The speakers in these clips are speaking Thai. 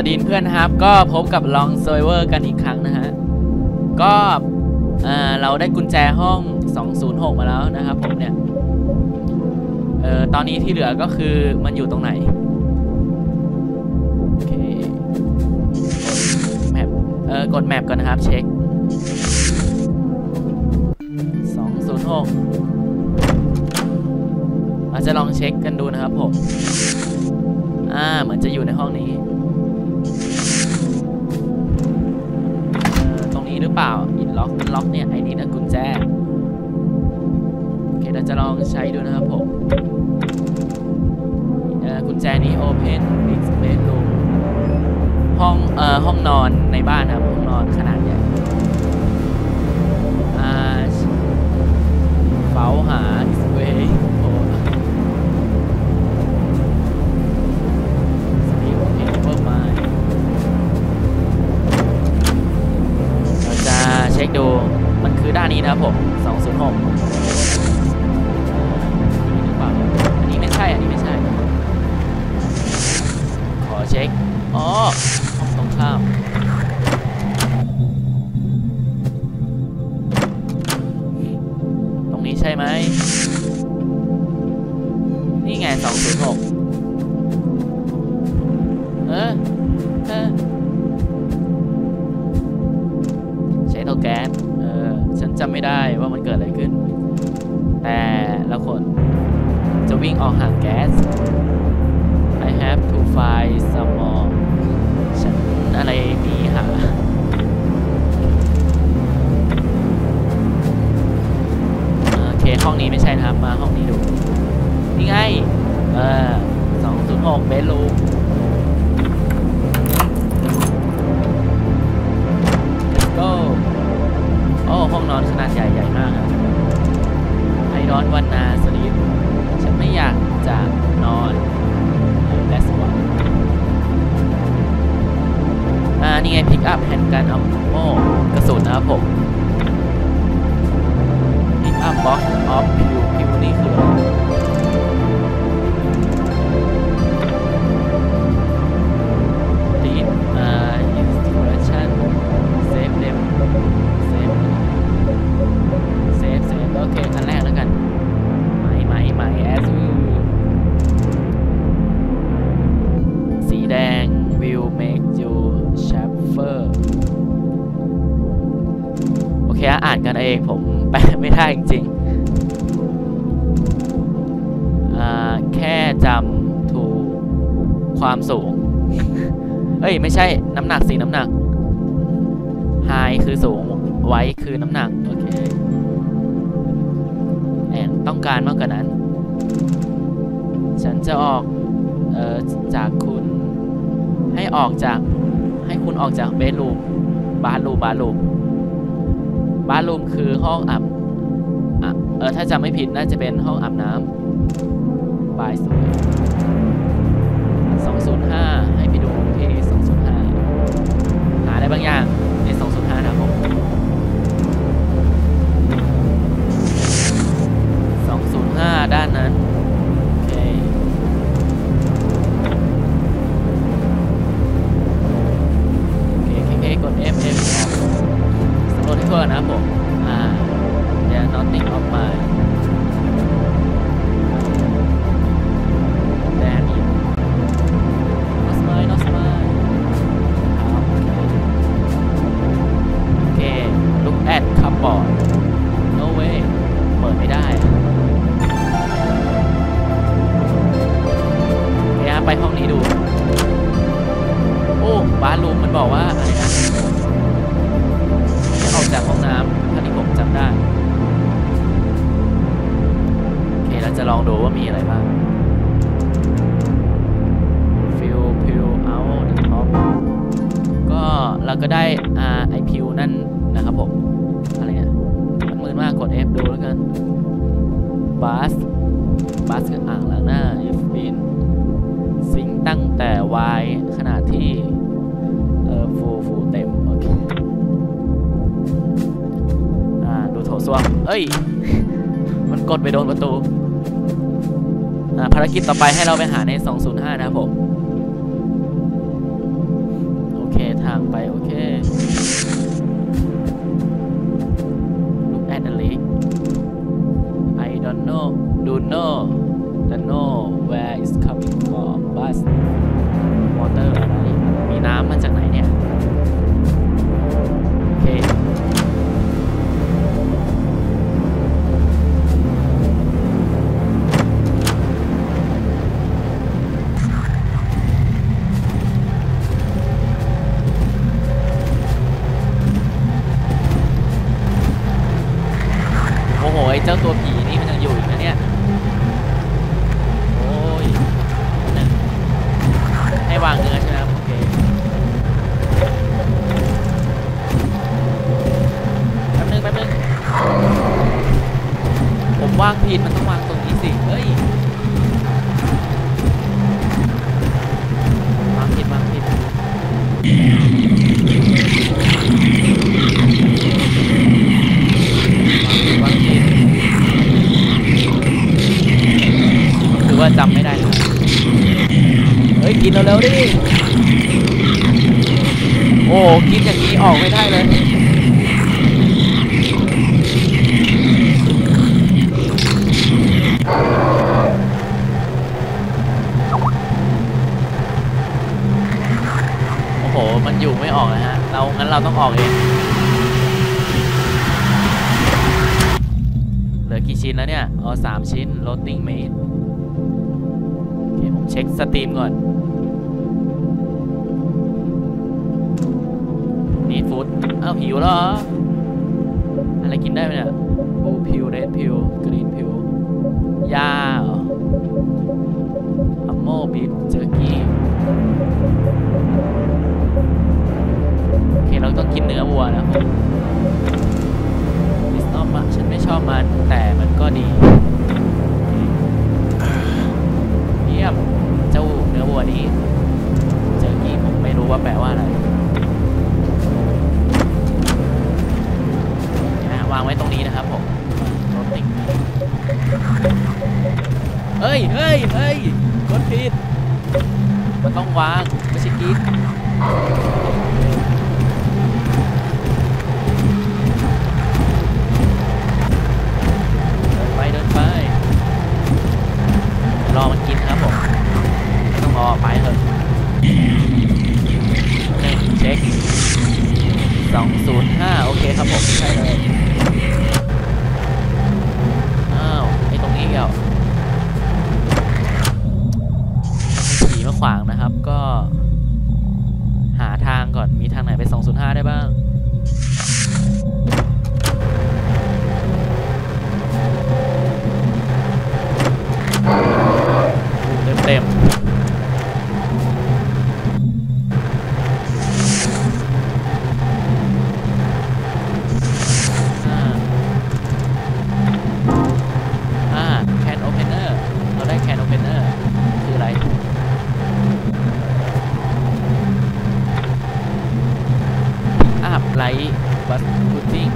วัสดีเพื่อนนะครับ ก็พบกับลองเซเวอร์กันอีกครั้งนะฮะ ก็เราได้กุญแจห้อง 206 มาแล้วนะครับผมเนี่ย เอ่อ ตอนนี้ที่เหลือก็คือมันอยู่ตรงไหน โอเคแมปเออกดแมปก่อนนะครับ เช็ค 206เราจะลองเช็คกันดูนะครับผม อ่า เหมือนจะอยู่ในห้องนี้ เปล่าอินล็อกล็อกเนี่ยไอ้นี่นะกุญแจโอเคเราจะลองใช้ดูนะครับผมกุญแจนี้ Open Big Space Room ห้องเอ่อห้องนอนในบ้านนะครับห้องนอนขนาดใหญ่เฝ้าหา ช็คดูมันคือด้านนี้นะครับผม 206นี่หรือเปล่าอันนี้ไม่ใช่ อันนี้ไม่ใช่ ขอเช็ค อ๋อห้องตรงข้ามตรงนี้ใช่ไหม นี่ไง 206 การเอาโม่กระสุนนะครับผม pick up box of เอ้ยไม่ใช่น้ำหนักสิน้ำหนัก high คือสูงไว้คือน้ำหนัก โอเคแอนต้องการมากกว่านั้น ฉันจะออกเอ่อจากคุณให้ออกจากให้คุณออกจากเบดรูมบาร์รูมบาร์รูมบาร์รูมคือห้องอาบอะเออถ้าจำไม่ผิดน่าจะเป็นห้องอาบน้ำบายสุด205 ให้ไปดู ที่205 หาได้บางอย่างใน 205 นะครับผม205 ด้านนั้น โอเค โอเคโอเคกด F F ออกสำรวจให้ทั่วนะครับผม อ่า yeah nothing of mine กกด F ดูแล้วกันบัสบัสคืออ่างล้างหน้า F บินซิงตั้งแต่ Y ขนาดที่ เออฟูฟูเต็ม โอเค อ่า ดูโถส้วมเอ้ย มันกดไปโดนประตู อ่า ภารกิจต่อไปให้เราไปหาใน 205 นะครับผม โอเค ทางไป โอเค do know the know where is coming from but water อะไร มีน้ำมาจากไหนเนี่ย ฮ้ยกินเร็วๆดิโอ้กินอย่างนี้ออกไม่ได้เลยโอ้โหมันอยู่ไม่ออกเลยฮะเรางั้นเราต้องออกเองเหลือกี่ชิ้นแล้วเนี่ยอ๋อสามชิ้น loading made โอเมเช็คสตรีมก่อนนี่ฟู้ดอ้าวหิวแล้วเหรออะไรกินได้ไหมเนี่ยบูพิวเรดพิวกรีนพิวยา 205 โอเคครับผม ใช่เลย อ้าว ไอตรงนี้เกี่มีขี่มาขวางนะครับ ก็ หาทางก่อน มีทางไหนไป 205 ได้บ้าง บัสพุดดิ้ง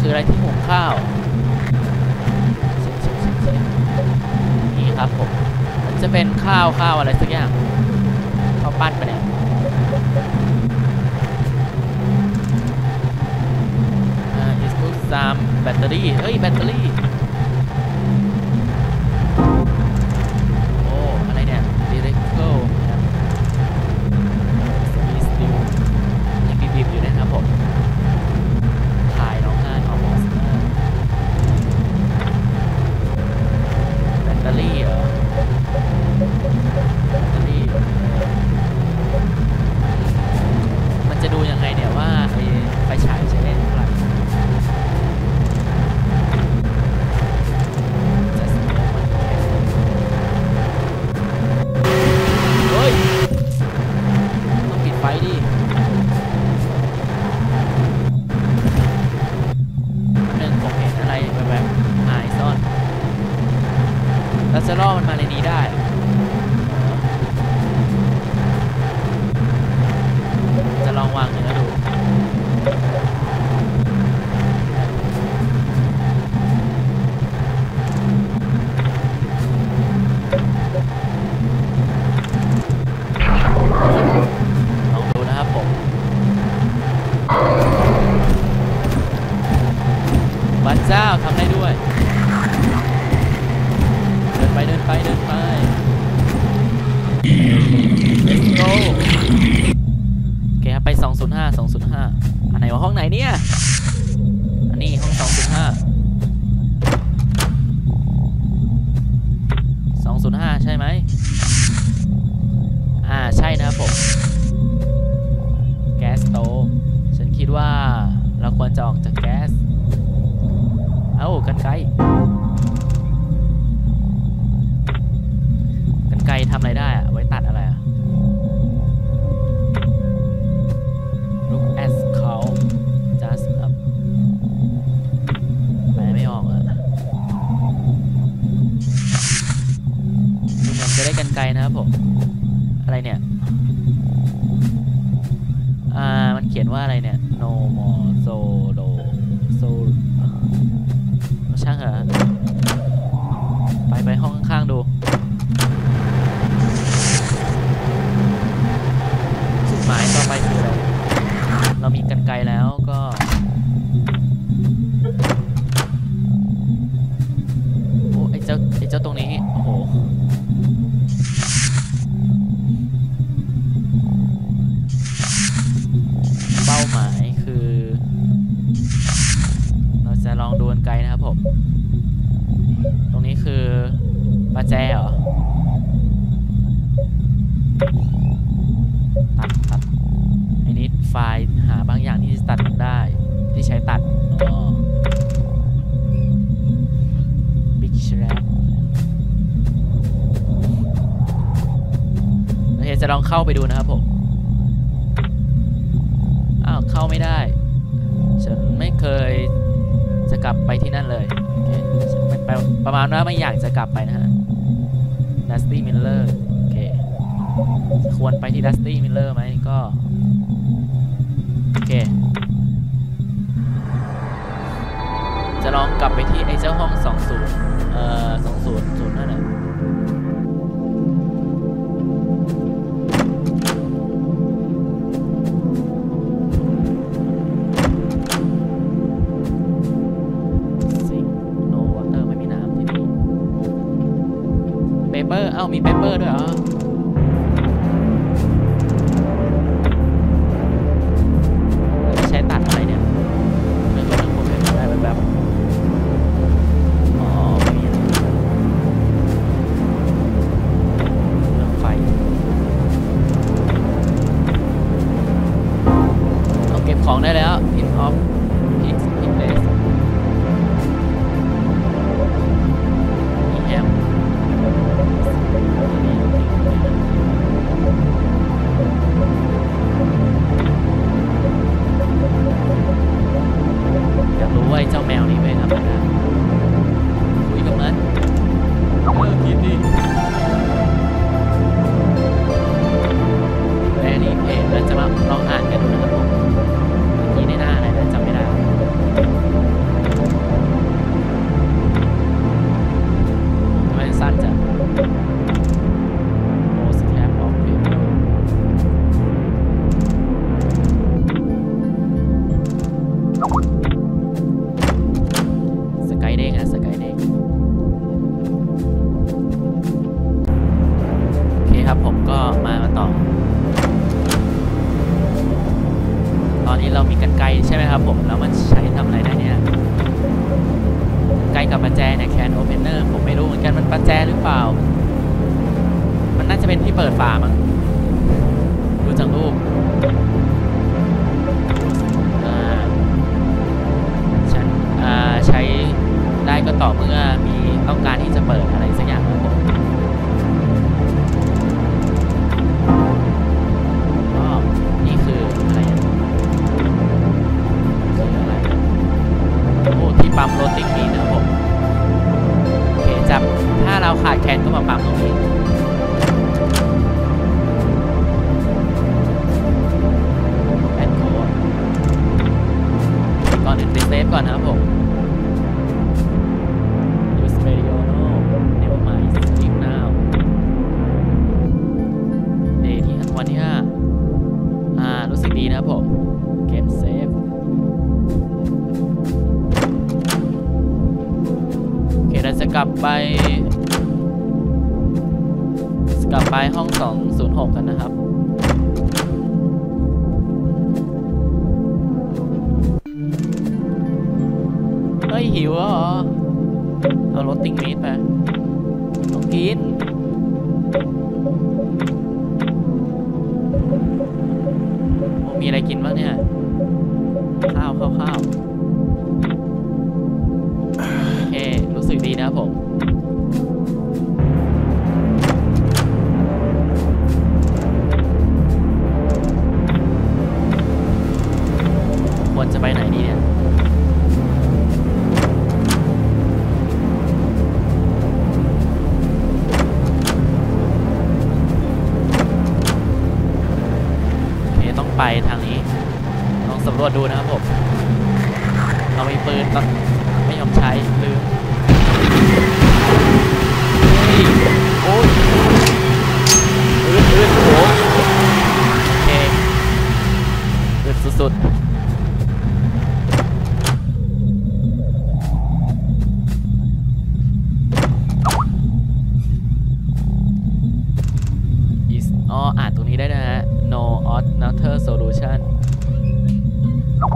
คืออะไรที่หุงข้าวนี่ครับผมมันจะเป็นข้าวข้าวอะไรสักอย่างข้าวปั้นไปเนี่ยอ่า is put some battery เฮ้ยแบตเตอรี่ ขึ้นไป let's go โอเคครับไป 205 205 อันไหนวะห้องไหนเนี่ย อันนี้ห้อง 205 205 ใช่ไหม อ่าใช่นะครับผม แก๊สโตะฉันคิดว่าเราควรจะออกจากแก๊ส เอ้ากันไกล กันไกลทำอะไรได้อะไว้ตัดอะไรอะ Look at เขา just up แปลไม่ออกอะดูเหมือนจะได้กันไกลนะครับผม อะไรเนี่ย อ่า มันเขียนว่าอะไรเนี่ย no more solo so ช่างเหรอไปไปห้องข้างๆดู จุดหมายต่อไปคืออะไร เรามีกันไกลแล้วก็โอ้ไอเจ้าไอเจ้าตรงนี้ โอ้โห เป้าหมายคือ เราจะลองดูกันไกลนะครับผม ตรงนี้คือประแจเหรอตัดตัดไอ้นี้ไฟล์ หาบางอย่างที่ตัดได้ที่ใช้ตัดอ๋อ Big Shrap โอเคจะลองเข้าไปดูนะครับผม อ้าว เข้าไม่ได้ ฉันไม่เคยจะกลับไปที่นั่นเลยโอเคฉันไม่ไปประมาณว่าไม่อยากจะกลับไปนะฮะ Dusty Miller โอเค ควรไปที่ Dusty Miller ไหมก็ โอเค จะลองกลับไปที่ไอ้เจ้าห้อง20เอ่อ200นั่นแหละสิงโนวอเตอร์ไม่มีน้ำที่นี่เปเปอร์ เอ้า มีเปเปอร์ด้วยเหรอ หรือเปล่า มันน่าจะเป็นที่เปิดฝามั้งดูจากรูปอ่าฉันอ่าใช้ได้ก็ต่อเมื่อมีต้องการที่จะเปิดอะไรสักอย่างครับผมก็นี่คืออะไรคืออะไรโอ้ที่ปั๊มโรติกมี เราขาดแคลนก็มาปั๊มตรงนี้แอนโคก่อนอื่นไปเซฟก่อนนะครับผม use radio no never mind sleep now day ที่วันที่ห้าอ่า รู้สึกดีนะครับผม เกมเซฟโอเคเราจะกลับไป กลับไปห้อง 206 กันนะครับ เฮ้ย หิวเหรอ เอารถติ้งมีดไปต้องกินโอ้มีอะไรกินบ้างเนี่ย ข้าวข้าวข้าวโอเค รู้สึกดีนะครับผม จะไปไหนดีเนี่ยต้องไปทางนี้ลองสำรวจดูนะครับ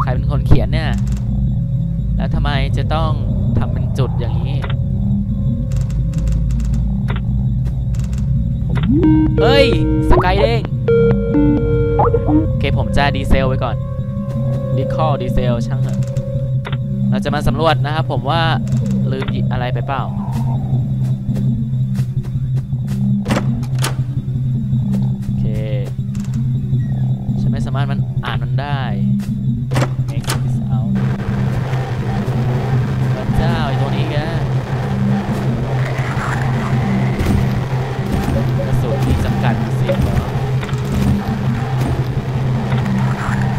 ใครเป็นคนเขียนเนี่ย แล้วทำไมจะต้องทำเป็นจุดอย่างนี้ผมเฮ้ย สกายเด้งโอเคผมจะดีเซลไว้ก่อนดีคอดีเซลช่างเถอะเราจะมาสำรวจนะครับผมว่าลืมอะไรไปเปล่าโอเคฉันไม่สามารถมันอ่านมันได้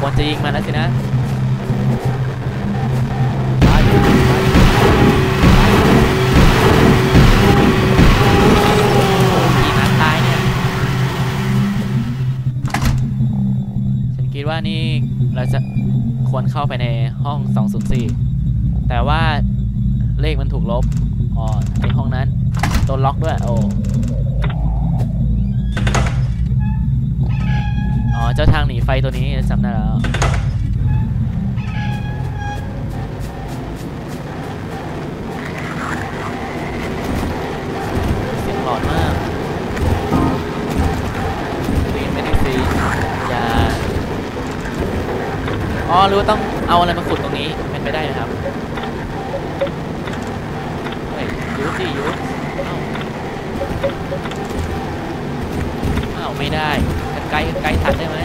ควรจะยิงมันแล้วสินะดีนัดตายเนี่ยฉันคิดว่านี่เราจะควรเข้าไปในห้อง 204 แต่ว่าเลขมันถูกลบ อ๋อไอห้องนั้น โดนล็อกด้วย โอ้ เจ้าทางหนีไฟตัวนี้จำได้แล้วเสียงหลอนมากวีนไม่ได้ซียาอ๋อหรือว่าต้องเอาอะไรมาขุดตรงนี้ เป็นไปได้นะครับเฮ้ยยูสิยูเอ้าเอ้าไม่ได้ กันไกลไกลทันได้ไหม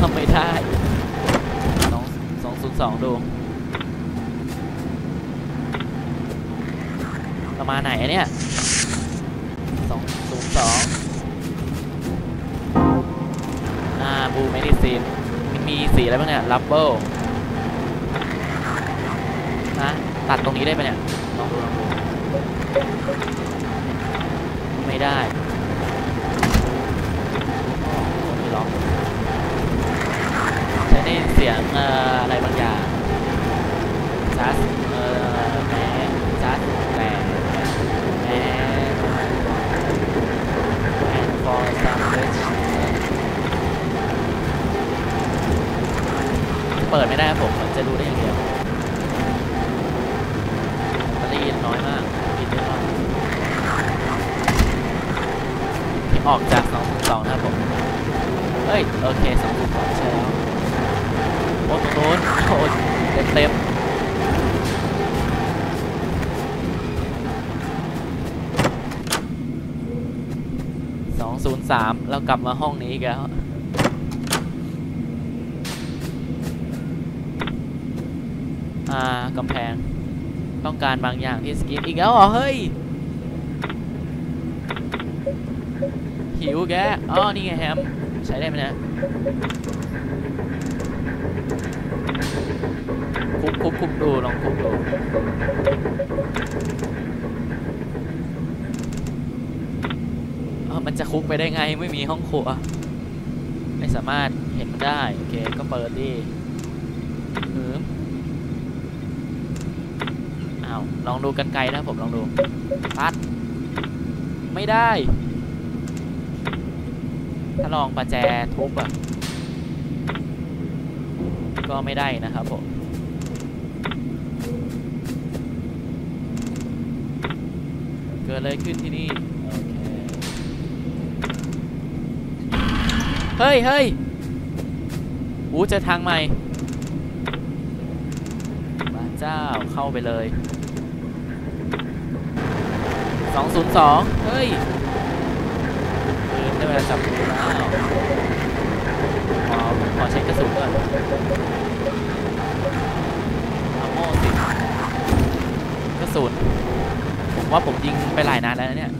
ทำไม่ได้สองสองศูนย์สองดูประมาณไหนเนี่ยสองศูนย์สองอ่าบูเมดิซินมีสีอะไรบ้างเนี่ยลับเบิลนะตัดตรงนี้ได้ปะเนี่ยลองดูลองดูไม่ได้ไม่ล็อกจะ ได้ยินเสียงอออะไรบางอย่างจัสเออแหมจัสแหมแหม and for some reason เปิดไม่ได้ผมจะดูได้ยังไงยวแบตเตอรี่น้อยมากปิดได้รอบที่ออกจาก202นะครับผม เฮ้ย โอเค202ใช่แล้ว โอ้ตรงนู้นโอ้เต็มเต็ม สามเรากลับมาห้องนี้อีกแล้ว อ่ากำแพง ต้องการบางอย่างที่สกินอีกแล้วเหรอ เฮ้ย หิวแกอ๋อนี่ไงแฮม ใช้ได้ไหมเนี่ยคุบคุบคุบดูลองคุบดู เอ้า มันจะคุกไปได้ไงไม่มีห้องครัว ไม่สามารถเห็นได้ โอเค ก็เปิดดิหืมอ้าว ลองดูกันไกลนะผมลองดูปัด ไม่ได้ ถ้าลองประแจทุบอะ ก็ไม่ได้นะครับผมเกิดอะไรขึ้นที่นี่ โอ เฮ้ยเฮ้ยอู้จอทางใหม่พระเจ้าเข้าไปเลย 202 เฮ้ยปืนได้เวลาจับปืนแล้วขอขอเช็คกระสุนก่อนเอาโม่สิกระสุนผมว่าผมยิงไปหลายนัดแล้วเนี่ย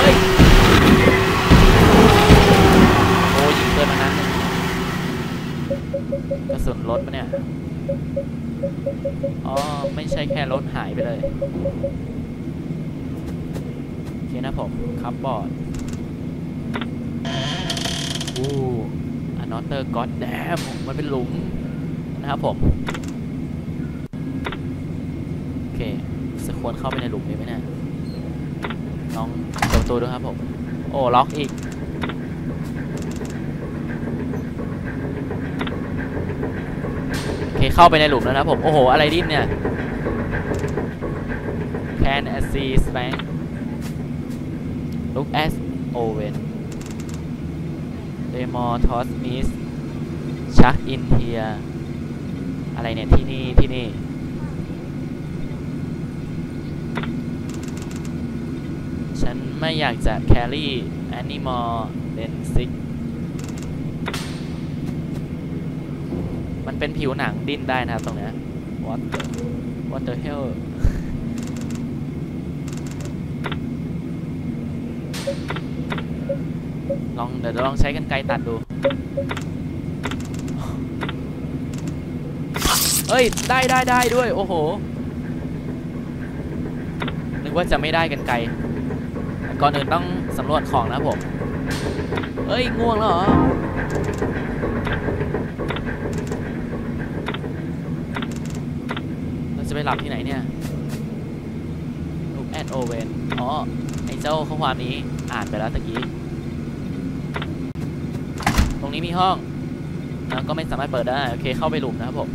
เฮ้ยโอ้ยิงเกินมานัดหนึ่งกระสุนรถปะเนี่ย อ๋อ ไม่ใช่แค่รถหายไปเลย โอเคนะผมคับบอร์ดอู้อนอเตอร์ก็อดแดมมันเป็นหลุมนะครับผมโอเคจะควรเข้าไปในหลุมนี้ไหมเนี่ย ลองเปิดประตูดูครับผม โอ้ล็อกอีกโอเคเข้าไปในหลุมแล้วนะผม โอ้โห อะไรดิ้นเนี่ย Can I see Spank Look at Owen Demo Toss Miss Chuck in here อะไรเนี่ย ที่นี่ ที่นี่ ฉันไม่อยากจะ carry animal than six มันเป็นผิวหนังดิ้นได้นะครับตรงเนี้ย what the what the hell ลองเดี๋ยวลองใช้กันไกรตัดดูเฮ้ย ได้ได้ได้ด้วย โอ้โห นึกว่าจะไม่ได้กันไกล ก่อนอื่นต้องสำรวจของนะครับผมเฮ้ยง่วงแล้วเหรอเราจะไปหลับที่ไหนเนี่ย Look at Owen อ๋อไอ้เจ้าข้อความนี้อ่านไปแล้วตะกี้ ตรงนี้มีห้องแล้วก็ไม่สามารถเปิดได้ โอเคเข้าไปหลุมนะครับผม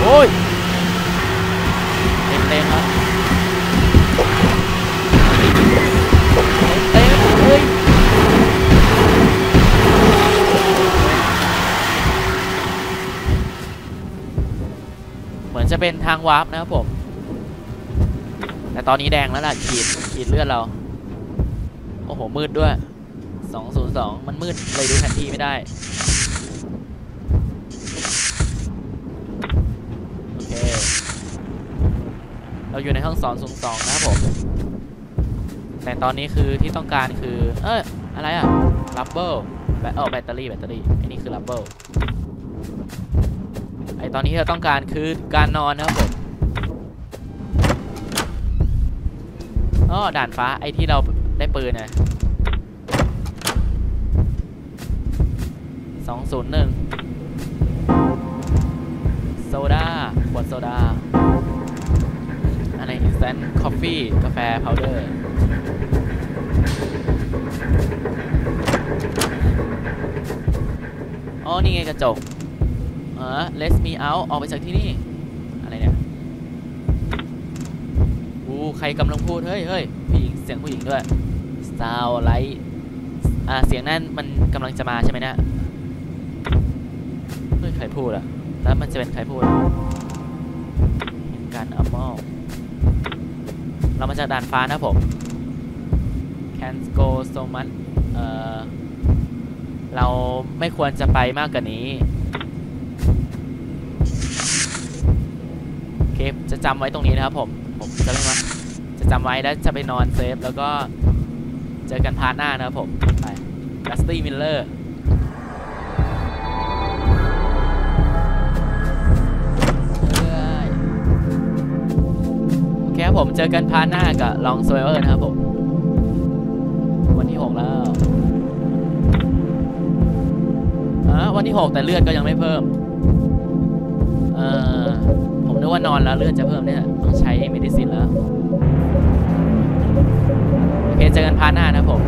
โอ้ย เป็นทางวาร์ปนะครับผม แต่ตอนนี้แดงแล้วล่ะขีดขีดเลือดเรา โอ้โห มืดด้วย 202 มันมืดเลยดูแผนที่ไม่ได้ โอเค เราอยู่ในห้อง 202 นะครับผม แต่ตอนนี้คือที่ต้องการคือ เอ้ย อะไรอะรับเบิลแบตเออแบตเตอรี่แบตเตอรี่ไอ้นี่คือรับเบิล ไอตอนนี้เราต้องการคือการนอนนะครับผมอ๋อด่านฟ้าไอที่เราได้ปืนนะสองศูนย์หนึ่งโซดาขวดโซดาอันไหน instant coffee กาแฟ powder อ๋อ นี่ไงกระจก เออ let me out ออกไปจากที่นี่ อะไรเนี่ยอู้ใครกำลังพูด เฮ้ยเฮ้ยผู้หญิงเสียงผู้หญิงด้วย sound like อ่า เสียงนั่นมันกำลังจะมาใช่ไหมเนะเฮ้ยใครพูดอะแล้วมันจะเป็นใครพูดการอัมมอลเรามาจากด่านฟ้านะผม can go so much เอ่อ เราไม่ควรจะไปมากกว่านี้ เคจะจำไว้ตรงนี้นะครับผมผมจะไม่มาจะจำไว้แล้วจะไปนอนเซฟแล้วก็เจอกันพาร์ทหน้านะครับผมไปดัสตี้มิลเลอร์โอเคครับผมเจอกันพาร์ทหน้ากับลองโซเวอร์นะครับผม วันที่ 6 แล้ววันที่ 6 แต่เลือดก็ยังไม่เพิ่ม เอ่อ ผมนึกรือว่านอนแล้วเลือดจะเพิ่มเนี่ยต้องใช้เมดิซินแล้ว โอเคเจอกันพาร์ทหน้านะครับผม